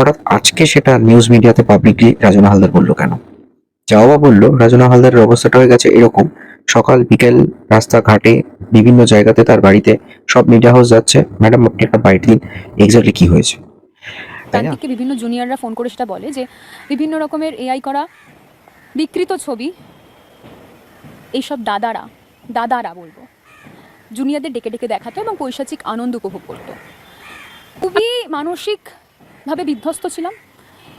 হঠাৎ আজকে সেটা নিউজ মিডিয়াতে পাবলিকলি রাজনা হালদার বলল কেন? যাও বা বলল রাজনা হালদারের অবস্থাটা হয়ে গেছে এরকম। সকাল, বিকেল, রাস্তাঘাটে, বিভিন্ন জায়গাতে তার বাড়িতে সব মিডিয়া হাউস যাচ্ছে। ম্যাডাম, আপনি একটা বাইট দিন এক্স্যাক্টলি কি হয়েছে? না? বিভিন্ন জুনিয়ররা ফোন করে সেটা বলে যে, বিভিন্ন রকমের এআই করা, বিকৃত ছবি, এইসব দাদারা দাদারা বলব জুনিয়রদের ডেকে ডেকে দেখাতো এবং পৈশাচিক আনন্দ উপভোগ করতো। খুবই মানসিকভাবে বিধ্বস্ত ছিলাম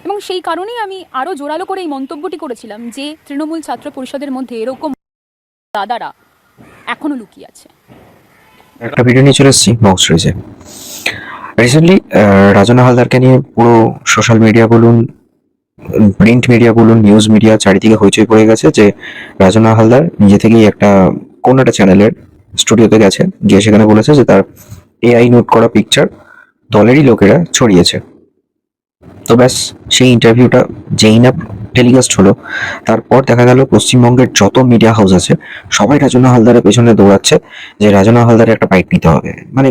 এবং সেই কারণেই আমি আরও জোরালো করে এই মন্তব্যটি করেছিলাম যে তৃণমূল ছাত্র পরিষদের মধ্যে এরকম দাদারা এখনও লুকিয়ে আছে। একটা ভিডিও নিয়ে চলে এসেছি বক্স রেজে রিসেন্টলি রাজনা হালদারকে নিয়ে পুরো সোশ্যাল মিডিয়া বলুন প্রিন্ট মিডিয়া বলুন নিউজ মিডিয়া চারিদিকে হইচই পড়ে গেছে যে রাজনা হালদার নিজে থেকেই একটা, কোন একটা চ্যানেলের স্টুডিওতে গেছে। গিয়ে সেখানে বলেছে যে তার এআই নোট করা পিকচার দলেরই লোকেরা ছড়িয়েছে। তো ব্যাস, সেই ইন্টারভিউটা যেই না টেলিকাস্ট হলো। তারপর দেখা গেল পশ্চিমবঙ্গের যত মিডিয়া হাউস আছে, সবাই রাজনা হালদারের পেছনে দৌড়াচ্ছে যে রাজনা হালদারের একটা বাইক নিতে হবে। মানে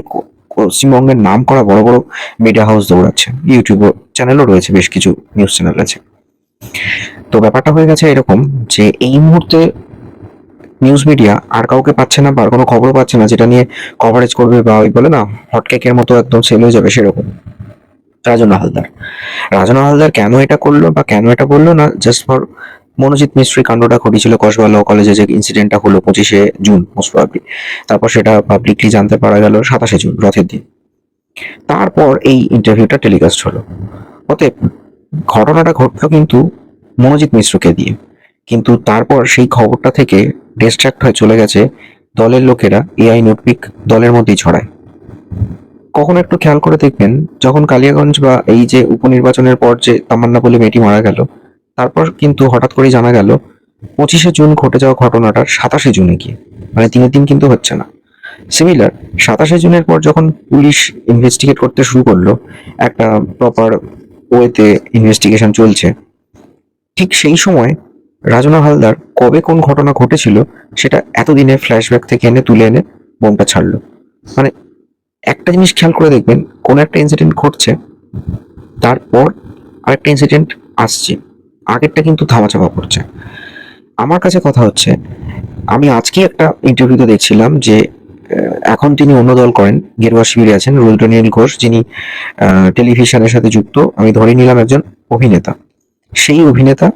পশ্চিমবঙ্গের নাম করা বড় বড় মিডিয়া হাউস দৌড়াচ্ছে। ইউটিউব চ্যানেলও রয়েছে, বেশ কিছু নিউজ চ্যানেল আছে। তো ব্যাপারটা হয়ে গেছে এরকম যে এই মুহূর্তে নিউজ মিডিয়া আর কাউকে পাচ্ছে না বা কোনো খবর পাচ্ছে না, যেটা নিয়ে কভারেজ করবে বা ওই বলে না হটকেকের মতো একদম সেল হয়ে যাবে সেরকম। রাজনা হালদার। রাজনা হালদার কেন এটা করল বা কেন এটা বলল না? জাস্ট ফর মনোজিৎ মিস্ত্রি কাণ্ডটা ঘটেছিল কসবা ল কলেজে যে ইনসিডেন্টটা হলো পঁচিশে জুন মোস্ট প্রবাবলি তারপর সেটা পাবলিকলি জানতে পারা গেল সাতাশে জুন, রথের দিন। তারপর এই ইন্টারভিউটা টেলিকাস্ট হলো। অতএব ঘটনাটা ঘটলো কিন্তু মনোজিৎ মিশ্রকে দিয়ে। কিন্তু তারপর সেই খবরটা থেকে ডিস্ট্রাক্ট হয়ে চলে গেছে দলের লোকেরা এআই নোটপিক দলের মধ্যেই ছড়ায়। কখনো একটু খেয়াল করে দেখবেন, যখন কালিয়াগঞ্জ বা এই যে উপনির্বাচনের পর যে তামান্না বলে মেয়েটি মারা গেল, তারপর কিন্তু হঠাৎ করেই জানা গেল, পঁচিশে জুন ঘটে যাওয়া ঘটনাটা সাতাশে জুনে গিয়ে মানে তিনের দিন কিন্তু হচ্ছে না। সিমিলার সাতাশে জুনের পর যখন পুলিশ ইনভেস্টিগেট করতে শুরু করল, একটা প্রপার ওয়েতে ইনভেস্টিগেশন চলছে, ঠিক সেই সময় রাজনা হালদার কবে কোন ঘটনা ঘটেছিল, সেটা এতদিনে ফ্ল্যাশব্যাক থেকে এনে তুলে এনে বোমটা ছাড়লো। মানে একটা জিনিস খেয়াল করে দেখবেন, কোন একটা ইনসিডেন্ট ঘটছে, তারপর আরেকটা ইনসিডেন্ট আসছে, আগেরটা কিন্তু ধামাচাপা করছে। আমার কাছে কথা হচ্ছে, আমি আজকে একটা ইন্টারভিউতে দেখছিলাম যে এখন তিনি অন্য দল করেন, গেরুয়া শিবিরে আছেন রুদ্রনীল ঘোষ, যিনি টেলিভিশনের সাথে যুক্ত, আমি ধরে নিলাম একজন অভিনেতা। সেই অভিনেতা,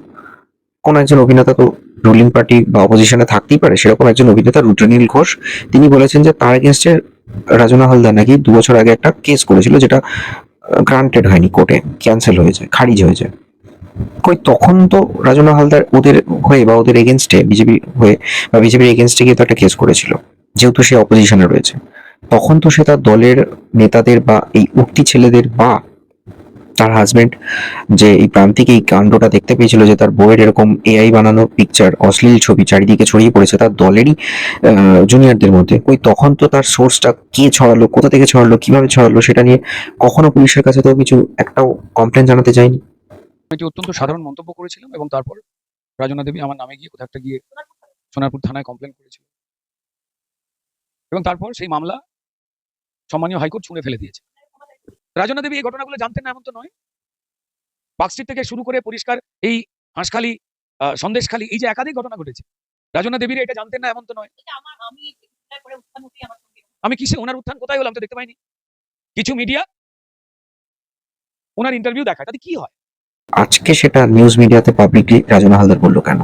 কোন একজন অভিনেতা তো রুলিং পার্টি বা অপোজিশনে থাকতেই পারে, সেরকম একজন অভিনেতা রুদ্রনীল ঘোষ, তিনি বলেছেন যে তার এগেনস্টে রাজনা হালদার নাকি দু বছর আগে একটা কেস করেছিল যেটা গ্রান্টেড হয়নি কোর্টে ক্যান্সেল হয়ে যায় খারিজ হয়ে যায় কই তখন তো রাজনা হালদার ওদের হয়ে বা ওদের এগেনস্টে বিজেপি হয়ে বা বিজেপির এগেনস্টে গিয়ে তো একটা কেস করেছিল, যেহেতু সে অপোজিশনে রয়েছে। তখন তো সে তার দলের নেতাদের বা এই উক্তি ছেলেদের বা তার হাজবেন্ড যে এই প্রান্তিক এই কাণ্ডটা দেখতে পেয়েছিল যে তার বইয়ের এরকম এআই বানানো পিকচার অশ্লীল ছবি চারিদিকে ছড়িয়ে পড়েছে তার দলেরই জুনিয়রদের মধ্যে। ওই তখন তো তার সোর্সটা কে ছড়ালো, কোথা থেকে ছড়ালো, কীভাবে ছড়ালো সেটা নিয়ে কখনো পুলিশের কাছে তো কিছু একটাও কমপ্লেন জানাতে যায়নি। একটি অত্যন্ত সাধারণ মন্তব্য করেছিলাম এবং তারপর রাজনা দেবী আমার নামে গিয়ে কোথাও একটা গিয়ে সোনারপুর থানায় কমপ্লেন করেছিল। এবং তারপর সেই মামলা সম্মানীয় হাইকোর্ট ছুঁড়ে ফেলে দিয়েছে। রাজনা দেবী এই ঘটনাগুলো জানতেন না এমন তো নয়? পার্কস্ট্রিট থেকে শুরু করে পরিষ্কার এই হাঁসখালি আহ, সন্দেশখালি এই যে একাধিক ঘটনা ঘটেছে রাজনা দেবীর এটা জানতেন না এমন তো নয়? আমি কিসে ওনার উত্থান কোথায় হলাম তো দেখতে পাইনি। কিছু মিডিয়া ওনার ইন্টারভিউ দেখায় তাতে কি হয়? আজকে সেটা নিউজ মিডিয়াতে পাবলিকলি রাজনা হালদার বলল কেন?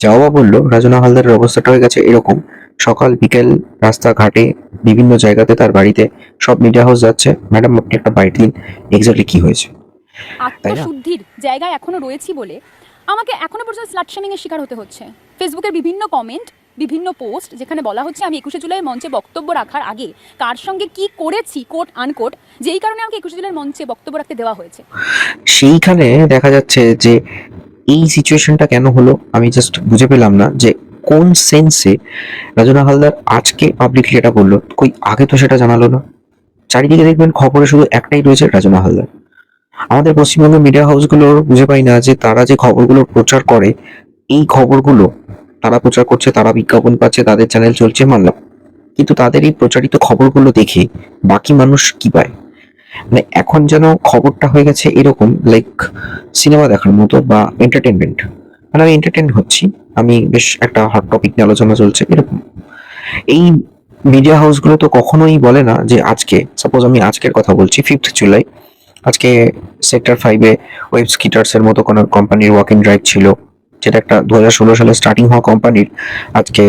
যাও বা বলল রাজনা হালদারের অবস্থাটা হয়ে গেছে এরকম। সকাল বিকেল রাস্তাঘাটে বিভিন্ন জায়গাতে তার বাড়িতে সব মিডিয়া হাউস যাচ্ছে। ম্যাডাম আপনি একটা বাইট দিন এক্স্যাক্টলি কি হয়েছে? আত্মশুদ্ধির জায়গায় এখনও রয়েছি বলে আমাকে এখনও পর্যন্ত স্লাট এর শিকার হতে হচ্ছে। ফেসবুকের বিভিন্ন কমেন্ট বিভিন্ন পোস্ট যেখানে বলা হচ্ছে আমি একুশে জুলাই মঞ্চে বক্তব্য রাখার আগে কার সঙ্গে কি করেছি কোট আনকোট যেই কারণে আমাকে একুশে জুলাই মঞ্চে বক্তব্য রাখতে দেওয়া হয়েছে। সেইখানে দেখা যাচ্ছে যে এই সিচুয়েশনটা কেন হলো আমি জাস্ট বুঝে পেলাম না যে কোন সেন্সে রাজনা হালদার আজকে পাবলিকলি এটা বলল, কই আগে তো সেটা জানালো না। চারিদিকে দেখবেন খবরে শুধু একটাই রয়েছে রাজনা হালদার। আমাদের পশ্চিমবঙ্গের মিডিয়া হাউসগুলোর বুঝে পাই না যে তারা যে খবরগুলো প্রচার করে, এই খবরগুলো তারা প্রচার করছে, তারা বিজ্ঞাপন পাচ্ছে, তাদের চ্যানেল চলছে, মানলাম। কিন্তু তাদের এই প্রচারিত খবরগুলো দেখে বাকি মানুষ কি পায়? মানে এখন যেন খবরটা হয়ে গেছে এরকম লাইক সিনেমা দেখার মতো বা এন্টারটেনমেন্ট মানে আমি এন্টারটেন হচ্ছি। আমি বেশ একটা হট টপিক নিয়ে আলোচনা চলছে, এরকম। এই মিডিয়া হাউসগুলো তো কখনোই বলে না যে আজকে সাপোজ আমি আজকের কথা বলছি ফিফথ জুলাই আজকে সেক্টর ফাইভে ওয়েব স্কিটার্সের মতো কোনো কোম্পানির ওয়াক ইন ড্রাইভ ছিল, যেটা একটা দু হাজার ষোলো সালে স্টার্টিং হওয়া কোম্পানির আজকে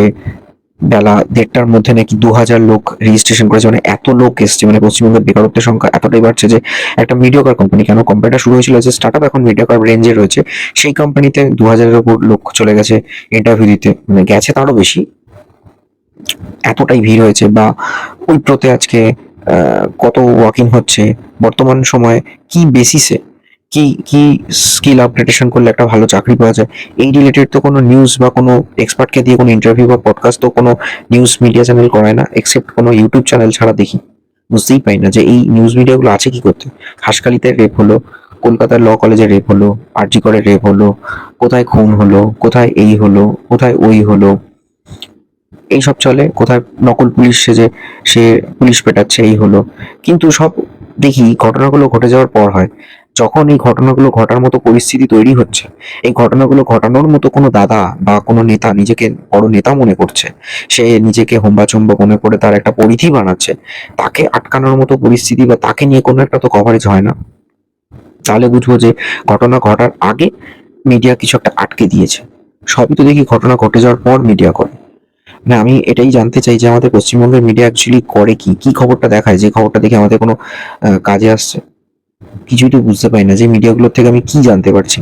বেলা দেড়টার মধ্যে নাকি দু হাজার লোক রেজিস্ট্রেশন করেছে মানে এত লোক এসছে মানে পশ্চিমবঙ্গের বেকারত্বের সংখ্যা এতটাই বাড়ছে যে একটা মিডিয়াকার কোম্পানি কেন কোম্পানিটা শুরু হয়েছিল যে স্টার্ট আপ এখন মিডিয়াকার রেঞ্জে রয়েছে, সেই কোম্পানিতে দু হাজারের উপর লোক চলে গেছে ইন্টারভিউ দিতে মানে গেছে তারও বেশি। এতটাই ভিড় হয়েছে বা উইপ্রোতে আজকে কত ওয়াকিং হচ্ছে, বর্তমান সময়ে কি বেসিসে কি কি স্কিল আপগ্রেডেশন করলে একটা ভালো চাকরি পাওয়া যায়? এই রিলেটেড তো কোনো নিউজ বা কোনো এক্সপার্টকে দিয়ে কোনো ইন্টারভিউ বা পডকাস্ট তো কোনো নিউজ মিডিয়া চ্যানেল করায় না এক্সেপ্ট কোনো ইউটিউব চ্যানেল ছাড়া দেখি। বুঝতেই পাই না যে এই নিউজ মিডিয়াগুলো আছে কি করতে? হাসকালিতে রেপ হলো, কলকাতার ল কলেজে রেপ হলো আরজি করে রেপ হলো, কোথায় খুন হলো, কোথায় এই হলো, কোথায় ওই হলো, এইসব চলে, কোথায় নকল পুলিশ সেজে, সে পুলিশ পেটাচ্ছে, এই হলো। কিন্তু সব দেখি, ঘটনাগুলো ঘটে যাওয়ার পর হয়। যখন এই ঘটনাগুলো ঘটার মতো পরিস্থিতি তৈরি হচ্ছে, এই ঘটনাগুলো ঘটানোর মতো কোনো দাদা বা কোনো নেতা নিজেকে বড় নেতা মনে করছে? সে নিজেকে হোম্বাচম্বা মনে করে তার একটা পরিধি বানাচ্ছে, তাকে আটকানোর মতো পরিস্থিতি বা তাকে নিয়ে কোনো একটা তো কভারেজ হয় না। তাহলে বুঝব যে ঘটনা ঘটার আগে মিডিয়া কিছু একটা আটকে দিয়েছে। সবই তো দেখি ঘটনা ঘটে যাওয়ার পর মিডিয়া করে। না, আমি এটাই জানতে চাই যে আমাদের পশ্চিমবঙ্গের মিডিয়া অ্যাকচুয়ালি করে কি? কি খবরটা দেখায়? যে খবরটা দেখে আমাদের কোনো কাজে আসছে? কিছুই তো বুঝতে পারি না যে মিডিয়াগুলোর থেকে আমি কি জানতে পারছি।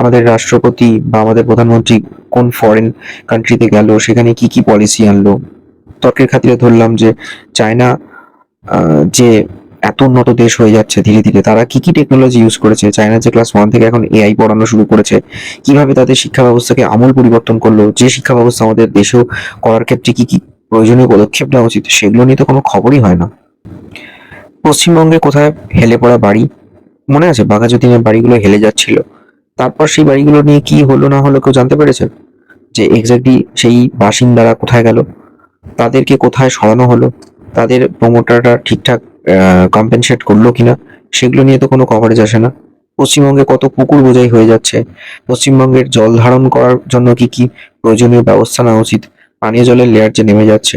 আমাদের রাষ্ট্রপতি বা আমাদের প্রধানমন্ত্রী কোন ফরেন কান্ট্রিতে গেল, সেখানে কি কি পলিসি আনলো? তর্কের খাতিরে ধরলাম যে চায়না যে এত উন্নত দেশ হয়ে যাচ্ছে ধীরে ধীরে, তারা কি কি টেকনোলজি ইউজ করেছে? চায়না যে ক্লাস ওয়ান থেকে এখন এআই পড়ানো শুরু করেছে, কীভাবে তাদের শিক্ষা ব্যবস্থাকে আমূল পরিবর্তন করল? যে শিক্ষা ব্যবস্থা আমাদের দেশেও করার ক্ষেত্রে কি কি প্রয়োজনীয় পদক্ষেপ নেওয়া উচিত, সেগুলো নিয়ে তো কোনো খবরই হয় না। পশ্চিমবঙ্গে কোথায় হেলে পড়া বাড়ি? মনে আছে? বাঘাযতীনের বাড়িগুলো হেলে যাচ্ছিল। তারপর সেই বাড়িগুলো নিয়ে কি হলো না হলো কেউ জানতে পেরেছে যে এক্স্যাক্টলি সেই বাসিন্দারা কোথায় গেল? তাদেরকে কোথায় সরানো হলো? তাদের প্রমোটাররা ঠিকঠাক কম্পেনসেট করল কিনা? সেগুলো নিয়ে তো কোনো কভারেজ আসে না। পশ্চিমবঙ্গে কত পুকুর বোঝাই হয়ে যাচ্ছে। পশ্চিমবঙ্গের জল ধারণ করার জন্য কি কি প্রয়োজনীয় ব্যবস্থা নেওয়া উচিত? পানীয় জলের লেয়ার যে নেমে যাচ্ছে।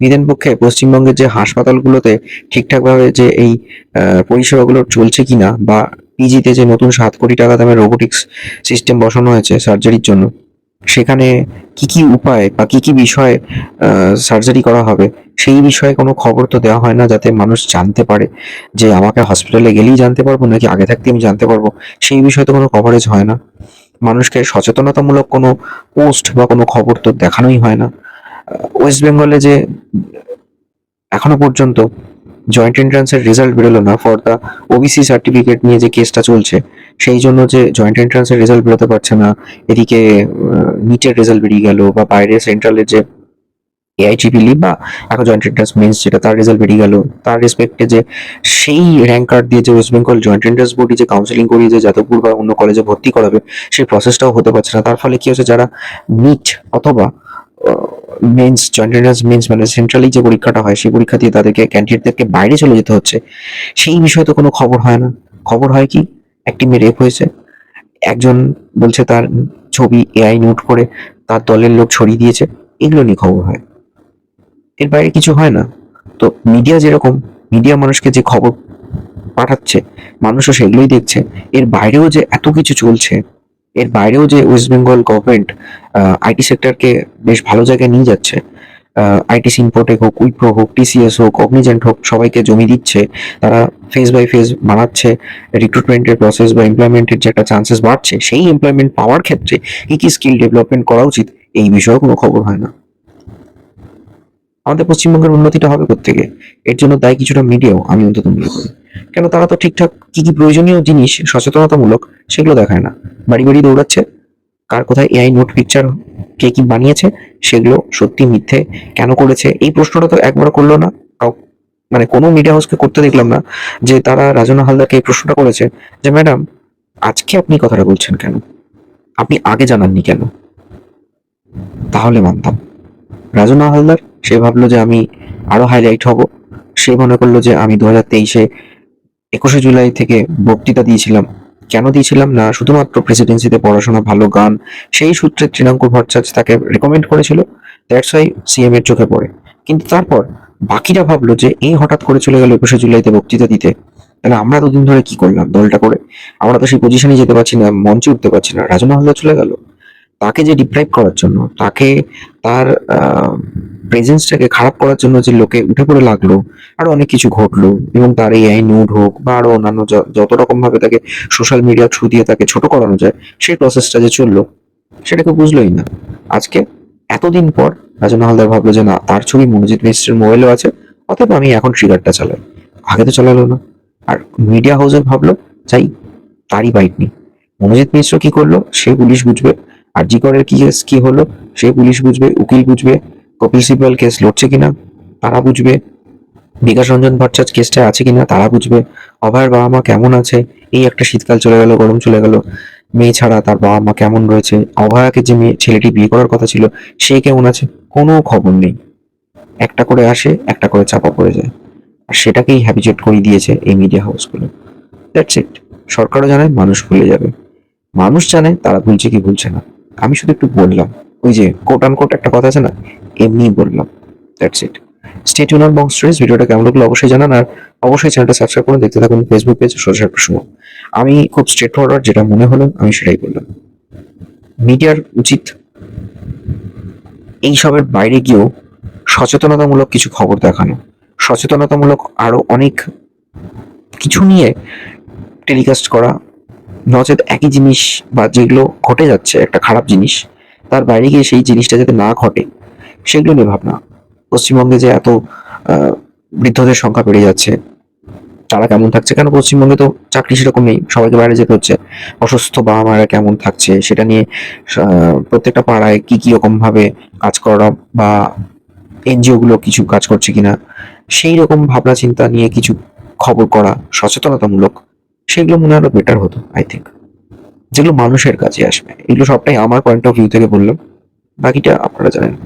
নিদেন পক্ষে পশ্চিমবঙ্গের যে হাসপাতালগুলোতে ঠিকঠাকভাবে যে এই পরিষেবাগুলো চলছে কিনা বা পিজিতে যে নতুন সাত কোটি টাকা দামের রোবোটিক্স সিস্টেম বসানো হয়েছে সার্জারির জন্য, সেখানে কি কি উপায় বা কি কি বিষয়ে সার্জারি করা হবে, সেই বিষয়ে কোনো খবর তো দেওয়া হয় না যাতে মানুষ জানতে পারে যে আমাকে হসপিটালে গেলেই জানতে পারব নাকি আগে থাকতে আমি জানতে পারব, সেই বিষয়ে তো কোনো কভারেজ হয় না। মানুষকে সচেতনতামূলক কোনো পোস্ট বা কোনো খবর তো দেখানোই হয় না। ওয়েস্ট বেঙ্গলে যে এখনও পর্যন্ত জয়েন্ট এন্ট্রান্সের রেজাল্ট বেরোলো না ফর দ্য ওবিসি সার্টিফিকেট নিয়ে যে কেসটা চলছে, সেই জন্য যে জয়েন্ট এন্ট্রান্সের রেজাল্ট বেরোতে পারছে না, এদিকে নিটের রেজাল্ট বেরিয়ে গেল বা বাইরে সেন্ট্রালের যে এআইটিপি লিভ বা এখন জয়েন্ট এন্ট্রান্স মেন্স যেটা, তার রেজাল্ট বেরিয়ে গেল। তার রেসপেক্টে যে সেই র্যাঙ্ক কার্ড দিয়ে যে ওয়েস্ট বেঙ্গল জয়েন্ট এন্ট্রান্স বোর্ডে যে কাউন্সিলিং করিয়ে যে যাদবপুর বা অন্য কলেজে ভর্তি করাবে, সেই প্রসেসটাও হতে পারছে না। তার ফলে কি হচ্ছে যারা নিট অথবা মেন্স জয়েন্ট এন্ট্রান্স মেন্স মানে সেন্ট্রালি যে পরীক্ষাটা হয়, সেই পরীক্ষা দিয়ে তাদেরকে ক্যান্ডিডেটদেরকে বাইরে চলে যেতে হচ্ছে, সেই বিষয়ে তো কোনো খবর হয় না। খবর হয় কি? একটি মেয়ে রেপ হয়েছে, একজন বলছে তার ছবি এআই নোট করে তার দলের লোক ছড়িয়ে দিয়েছে, এগুলো নিয়ে খবর হয়। এর বাইরে কিছু হয় না। তো মিডিয়া যেরকম মিডিয়া মানুষকে যে খবর পাঠাচ্ছে, মানুষও সেগুলোই দেখছে, এর বাইরেও যে এত কিছু চলছে এর বাইরেও যে ওয়েস্ট বেঙ্গল গভর্নমেন্ট আইটি সেক্টরকে বেশ ভালো জায়গায় নিয়ে যাচ্ছে আইটি সিম্পোর্টেক হোক, উইপ্রো হোক টিসিএস হোক অগ্নিজেন্ট হোক, সবাইকে জমি দিচ্ছে, তারা ফেজ বাই ফেজ বানাচ্ছে রিক্রুটমেন্টের প্রসেস বা এমপ্লয়মেন্টের যে একটা চান্সেস বাড়ছে, সেই এমপ্লয়মেন্ট পাওয়ার ক্ষেত্রে কী কী স্কিল ডেভেলপমেন্ট করা উচিত, এই বিষয়ে কোনো খবর হয় না। আমাদের পশ্চিমবঙ্গের উন্নতিটা হবে থেকে এর জন্য দায়ী কিছুটা মিডিয়াও আমি অন্তত মনে করি। কেন তারা তো ঠিকঠাক কি কি প্রয়োজনীয় জিনিস সচেতনতামূলক সেগুলো দেখায় না। বাড়ি বাড়ি দৌড়াচ্ছে, কার কোথায় এআই নোট পিকচার কে কি বানিয়েছে সেগুলো সত্যি মিথ্যে কেন করেছে? এই প্রশ্নটা তো একবার করল না। মানে কোনো মিডিয়া হাউসকে করতে দেখলাম না যে তারা রাজনা হালদারকে এই প্রশ্নটা করেছে যে, ম্যাডাম, আজকে আপনি কথাটা বলছেন কেন? আপনি আগে জানাননি কেন? তাহলে মানতাম। রাজনা হালদার সে ভাবলো যে আমি আরও হাইলাইট হব। সে মনে করল যে আমি দু হাজার তেইশে একুশে জুলাই থেকে বক্তৃতা দিয়েছিলাম। কেন দিয়েছিলাম না? শুধুমাত্র প্রেসিডেন্সিতে পড়াশোনা, ভালো গান, সেই সূত্রে তৃণাঙ্কুর ভট্টাচার্য তাকে রেকমেন্ড করেছিল। দ্যাটস ওয়াই সিএম এর চোখে পড়ে। কিন্তু তারপর বাকিরা ভাবলো যে এই হঠাৎ করে চলে গেল একুশে জুলাইতে বক্তৃতা দিতে। তাহলে আমরা দুদিন ধরে কি করলাম দলটা করে? আমরা তো সেই পজিশনে যেতে পারছি না, মঞ্চে উঠতে পারছি না। রাজনা হালদার চলে গেল। তাকে যে ডিপ্রাইভ করার জন্য, তাকে তার প্রেজেন্সটাকে খারাপ করার জন্য যে লোকে উঠে পড়ে লাগল, আরও অনেক কিছু ঘটলো এবং তার এই আই নোট হোক বা আরও অন্যান্য যত রকম ভাবে তাকে সোশ্যাল মিডিয়া থ্রু দিয়ে তাকে ছোট করানো যায়, সেই প্রসেসটা যে চলল সেটাকে বুঝলোই না। আজকে এতদিন পর রাজনা হালদার ভাবলো যে না, তার ছবি মনোজিৎ মিশ্রের মোবাইলও আছে অতএব আমি এখন ট্রিগারটা চালাই। আগে তো চালালো না। আর মিডিয়া হাউসে ভাবলো চাই তারই বাইট নেই। মনোজিৎ মিশ্র কি করল, সে পুলিশ বুঝবে। আর জি করের কি কেস কি হলো, সে পুলিশ বুঝবে, উকিল বুঝবে। কপিল সিব্বল কেস লড়ছে কিনা, তারা বুঝবে। বিকাশ রঞ্জন ভট্টাচার্য কেসটা আছে কিনা, তারা বুঝবে। অভয়ের বাবা মা কেমন আছে? এই একটা শীতকাল চলে গেল, গরম চলে গেল। মেয়ে ছাড়া তার বাবা মা কেমন রয়েছে? অভয়াকে যে মেয়ে ছেলেটি বিয়ে করার কথা ছিল, সে কেমন আছে? কোনো খবর নেই। একটা করে আসে, একটা করে চাপা পড়ে যায়। আর সেটাকেই হ্যাবিচুয়েট করে দিয়েছে এই মিডিয়া হাউসগুলো দ্যাটস ইট সরকারও জানায় মানুষ ভুলে যাবে। মানুষ জানে, তারা ভুলছে কি ভুলছে না। আমি শুধু একটু বললাম ওই যে কোট আন কোট একটা কথা আছে না এমনি বললাম that's it stay tuned on box stories ভিডিওটা কেমন লাগল অবশ্যই জানান, আর অবশ্যই চ্যানেলটা সাবস্ক্রাইব করে দেখতে থাকুন ফেসবুক পেজ সোশ্যাল প্রসঙ্গ আমি খুব স্ট্রেট ফরওয়ার্ড যেটা মনে হলো, আমি সেটাই বললাম। মিডিয়ার উচিত এইসবের বাইরে গিয়েও সচেতনতামূলক কিছু খবর দেখানো, সচেতনতামূলক আরও অনেক কিছু নিয়ে টেলিকাস্ট করা, নচেত একই জিনিস বা যেগুলো ঘটে যাচ্ছে, একটা খারাপ জিনিস তার বাইরে গিয়ে সেই জিনিসটা যাতে না ঘটে, সেগুলো নিয়ে ভাবনা। পশ্চিমবঙ্গে যে এত বৃদ্ধদের সংখ্যা বেড়ে যাচ্ছে, তারা কেমন থাকছে? কেন পশ্চিমবঙ্গে তো চাকরি সেরকম নেই, সবাইকে বাইরে যেতে হচ্ছে। অসুস্থ বাবা মায়েরা কেমন থাকছে? সেটা নিয়ে প্রত্যেকটা পাড়ায় কি কি রকম ভাবে কাজ করা বা এনজিও গুলো কিছু কাজ করছে কিনা, সেই রকম ভাবনা চিন্তা নিয়ে কিছু খবর করা সচেতনতামূলক, সেগুলো মনে হয় বেটার হতো আই থিঙ্ক যেগুলো মানুষের কাছে আসবে। এগুলো সবটাই আমার পয়েন্ট অফ ভিউ থেকে বললাম। বাকিটা আপনারা জানেন।